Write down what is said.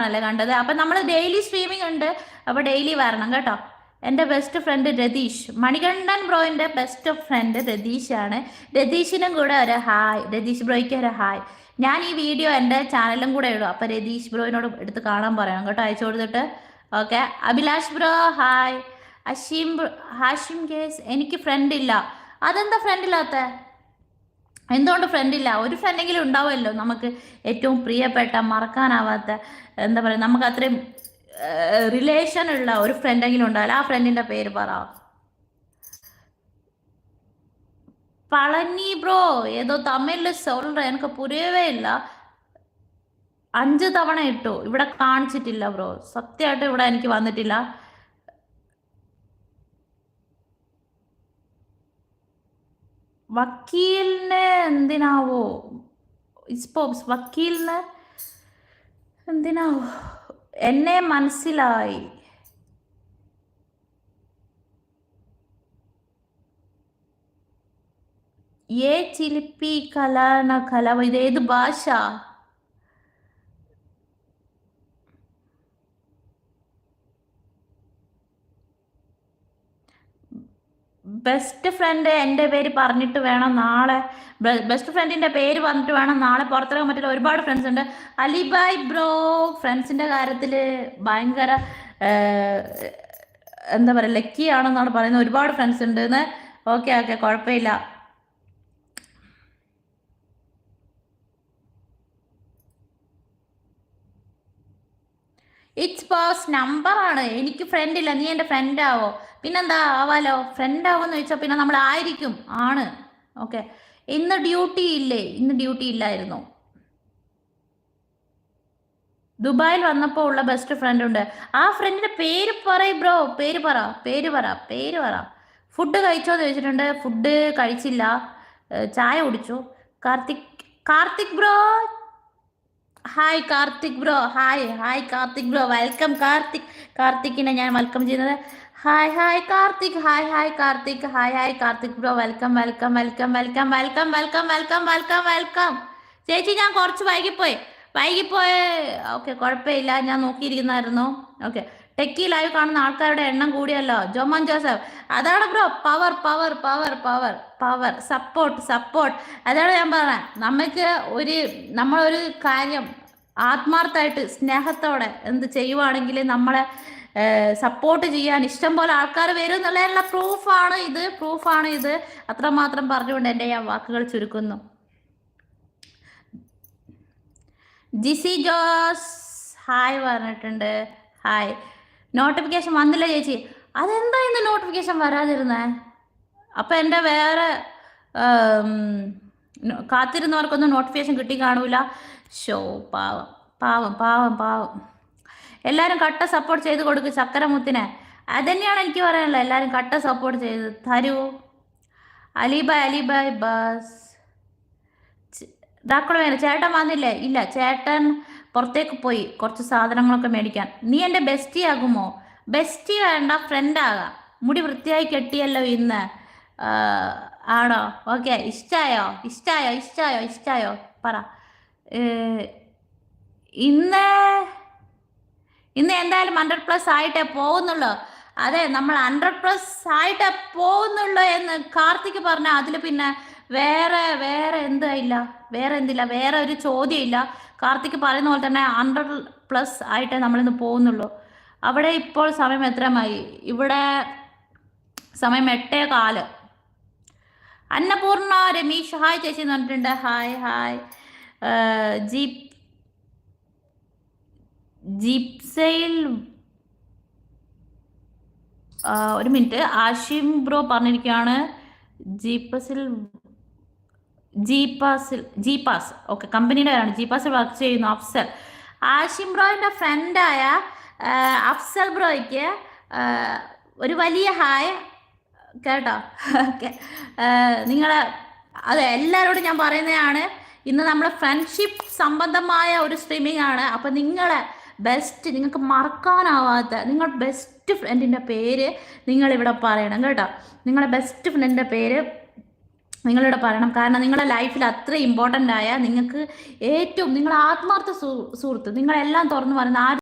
ആണല്ലേ കണ്ടത്? അപ്പം നമ്മൾ ഡെയിലി സ്ട്രീമിംഗ് ഉണ്ട്. അപ്പോൾ ഡെയിലി വരണം കേട്ടോ. എന്റെ ബെസ്റ്റ് ഫ്രണ്ട് രതീഷ്. മണികണ്ഠൻ ബ്രോയിന്റെ ബെസ്റ്റ് ഫ്രണ്ട് രതീഷ് ആണ് രതീഷിനും കൂടെ ഒരു ഹായ് രതീഷ് ബ്രോയ്ക്ക് ഒരു ഹായ് ഞാൻ ഈ വീഡിയോ എന്റെ ചാനലും കൂടെ ഇടും. അപ്പൊ രതീഷ് ബ്രോയിനോട് എടുത്ത് കാണാൻ പറയാം കേട്ടോ. അയച്ചു കൊടുത്തിട്ട്. Okay Abhilash bro hi Asheem Hashim case എനിക്ക് ഫ്രണ്ട് ഇല്ല. അതെന്താ ഫ്രണ്ട് ഇല്ലാത്ത? എന്തുകൊണ്ട് ഫ്രണ്ട് ഇല്ല? ഒരു ഫ്രണ്ടെങ്കിലും ഉണ്ടാവുമല്ലോ നമുക്ക് ഏറ്റവും പ്രിയപ്പെട്ട മറക്കാനാവാത്ത എന്താ പറയുക നമുക്ക് അത്രയും റിലേഷൻ ഉള്ള ഒരു ഫ്രണ്ടെങ്കിലും ഉണ്ടാവില്ല. ആ ഫ്രണ്ടിന്റെ പേര് പറ. പളനി ബ്രോ ഏതോ തമിഴിൽ സോൾഡർ എനിക്ക് പുരിയവേ ഇല്ല. അഞ്ച് തവണ ഇട്ടു. ഇവിടെ കാണിച്ചിട്ടില്ല ബ്രോ സത്യമായിട്ട് ഇവിടെ എനിക്ക് വന്നിട്ടില്ല. വക്കീലിന് എന്തിനാവോ? ഇപ്പോൾ വക്കീലിന് എന്തിനാവോ? എന്നെ മനസ്സിലായി. ఏ చిలిపి కళ കലവ కళ ఇదేది భాష ബെസ്റ്റ് ഫ്രണ്ട് എന്റെ പേര് പറഞ്ഞിട്ട് വേണം നാളെ ബെസ്റ്റ് ഫ്രണ്ടിന്റെ പേര് പറഞ്ഞിട്ട് വേണം നാളെ പുറത്തിറങ്ങാൻ പറ്റില്ല. ഒരുപാട് ഫ്രണ്ട്സ് ഉണ്ട്. അലിബായ് ബ്രോ ഫ്രണ്ട്സിന്റെ കാര്യത്തിൽ ഭയങ്കര എന്താ പറയുക ലക്കിയാണെന്നാണ് പറയുന്നത്. ഒരുപാട് ഫ്രണ്ട്സ് ഉണ്ട്. ഓക്കെ ഓക്കെ കുഴപ്പമില്ല. ഇറ്റ്സ് ബോസ് ആണ്. എനിക്ക് ഫ്രണ്ട് ഇല്ല. നീ എന്റെ ഫ്രണ്ടാവോ പിന്നെന്താ ആവാലോ? ഫ്രണ്ടാവോന്ന് ചോദിച്ചാൽ പിന്നെ നമ്മൾ ആയിരിക്കും. ആണ്. ഓക്കെ ഇന്ന് ഡ്യൂട്ടി ഇല്ലേ? ഇന്ന് ഡ്യൂട്ടി ഇല്ലായിരുന്നു. ദുബായിൽ വന്നപ്പോൾ ഉള്ള ബെസ്റ്റ് ഫ്രണ്ട് ഉണ്ട്. ആ ഫ്രണ്ടിന്റെ പേര് പറയ് ബ്രോ പേര് പറ. പേര് പറ. പേര് പറ. ഫുഡ് കഴിച്ചോ എന്ന് ചോദിച്ചിട്ടുണ്ട്. ഫുഡ് കഴിച്ചില്ല. ചായ കുടിച്ചു. Karthik Karthik bro hi Karthik bro hi hi Karthik bro welcome Karthik കാർത്തിക്കിനെ ഞാൻ വെൽക്കം ചെയ്യുന്നത്. Hi hi Karthik hi hi Karthik hi hi Karthik bro welcome welcome welcome welcome welcome welcome welcome welcome welcome ചേച്ചി ഞാൻ കുറച്ച് വൈകിപ്പോയി. വൈകിപ്പോയ okay കുഴപ്പമില്ല. ഞാൻ നോക്കിയിരിക്കുന്നായിരുന്നു. Okay techie live കാണുന്ന ആൾക്കാരുടെ എണ്ണം കൂടിയല്ലോ. ജോമൻ ജോസഫ്. അതാണ് bro power power power power power support support അതാണ് ഞാൻ പറഞ്ഞത്. നമുക്ക് ഒരു നമ്മളൊരു കാര്യം ആത്മാർത്ഥമായിട്ട് സ്നേഹത്തോടെ എന്ത് ചെയ്യുവാണെങ്കിൽ നമ്മളെ സപ്പോർട്ട് ചെയ്യാൻ ഇഷ്ടം പോലെ ആൾക്കാർ വരും എന്നുള്ളതിനുള്ള പ്രൂഫാണ് ഇത്. പ്രൂഫാണ് ഇത്. അത്രമാത്രം പറഞ്ഞുകൊണ്ട് എന്റെ ഞാൻ വാക്കുകൾ ചുരുക്കുന്നു. ജിസി ജോസ് ഹായ് പറഞ്ഞിട്ടുണ്ട്. ഹായ്. നോട്ടിഫിക്കേഷൻ വന്നില്ല ചേച്ചി. അതെന്താ ഇന്ന് നോട്ടിഫിക്കേഷൻ വരാതിരുന്നേ? അപ്പം എന്റെ വേറെ ആം, കാത്തിരുന്നവർക്കൊന്നും നോട്ടിഫിക്കേഷൻ കിട്ടി കാണൂല. ഷോ പാവം. പാവം പാവം പാവം. എല്ലാവരും കട്ട സപ്പോർട്ട് ചെയ്ത് കൊടുക്കും ചക്കരമുത്തിനെ. അതന്നെയാണ് എനിക്ക് പറയാനുള്ളത്. എല്ലാവരും കട്ട സപ്പോർട്ട് ചെയ്ത് തരൂ. അലിബായ് അലിബായ് ബസ്. ഡാക്ടർ ചേട്ടൻ വന്നില്ലേ? ഇല്ല ചേട്ടൻ പുറത്തേക്ക് പോയി കുറച്ച് സാധനങ്ങളൊക്കെ മേടിക്കാൻ. നീ എന്റെ ബെസ്റ്റി ആകുമോ? ബെസ്റ്റി വേണ്ട ഫ്രണ്ട് ആകാം. മുടി വൃത്തിയായി കെട്ടിയല്ലോ ഇന്ന്. ആണോ? ഓക്കെ ഇഷ്ടായോ? ഇഷ്ടായോ? ഇഷ്ടായോ? ഇഷ്ടായോ? പറ. ഇന്ന് ഇന്ന് എന്തായാലും ഹൺഡ്രഡ് പ്ലസ് ആയിട്ടേ പോകുന്നുള്ളൂ. അതെ നമ്മൾ ഹൺഡ്രഡ് പ്ലസ് ആയിട്ടേ പോകുന്നുള്ളൂ എന്ന് കാർത്തിക് പറഞ്ഞ അതിൽ പിന്നെ വേറെ വേറെ എന്താ ഇല്ല വേറെ എന്തില്ല വേറെ ഒരു ചോദ്യം ഇല്ല. കാർത്തിക് പറയുന്ന പോലെ തന്നെ ഹൺഡ്രഡ് പ്ലസ് ആയിട്ടേ നമ്മളിന്ന് പോകുന്നുള്ളൂ. അവിടെ ഇപ്പോൾ സമയം എത്രമായി ഇവിടെ സമയം എട്ടേ കാൽ. അന്നപൂർണ രമീഷ് ഹായ് ചേച്ചി എന്ന് പറഞ്ഞിട്ടുണ്ട്. Hi hi. ജീപ് ജീപ്സയിൽ ഒരു മിനിറ്റ്. ആഷിം ബ്രോ പറഞ്ഞിരിക്കുകയാണ്. ജീപ്പസിൽ ജീപ്പാസിൽ ജീപ്പാസ്. ഓക്കെ കമ്പനിയുടെ പേരാണ്. ജീപ്പാസിൽ വർക്ക് ചെയ്യുന്നു അഫ്സൽ. ആഷിം ബ്രോയിന്റെ ഫ്രണ്ടായ അഫ്സൽ ബ്രോയ്ക്ക് ഒരു വലിയ ഹായ്. കേട്ടോ? ഓക്കെ. നിങ്ങളെ അതെ എല്ലാവരോടും ഞാൻ പറയുന്നതാണ്. ഇന്ന് നമ്മൾ ഫ്രണ്ട്ഷിപ്പ് സംബന്ധമായ ഒരു സ്ട്രീമിംഗ് ആണ്. അപ്പം നിങ്ങളെ ബെസ്റ്റ് നിങ്ങൾക്ക് മറക്കാനാവാത്ത നിങ്ങളുടെ ബെസ്റ്റ് ഫ്രണ്ടിന്റെ പേര് നിങ്ങൾ ഇവിടെ പറയണം കേട്ടോ. നിങ്ങളുടെ ബെസ്റ്റ് ഫ്രണ്ടിന്റെ പേര് നിങ്ങളിവിടെ പറയണം. കാരണം നിങ്ങളുടെ ലൈഫിൽ അത്ര ഇമ്പോർട്ടന്റ് ആയ നിങ്ങൾക്ക് ഏറ്റവും നിങ്ങളുടെ ആത്മാർത്ഥ സുഹൃത്ത് നിങ്ങളെല്ലാം തുറന്നു പറയുന്ന ആ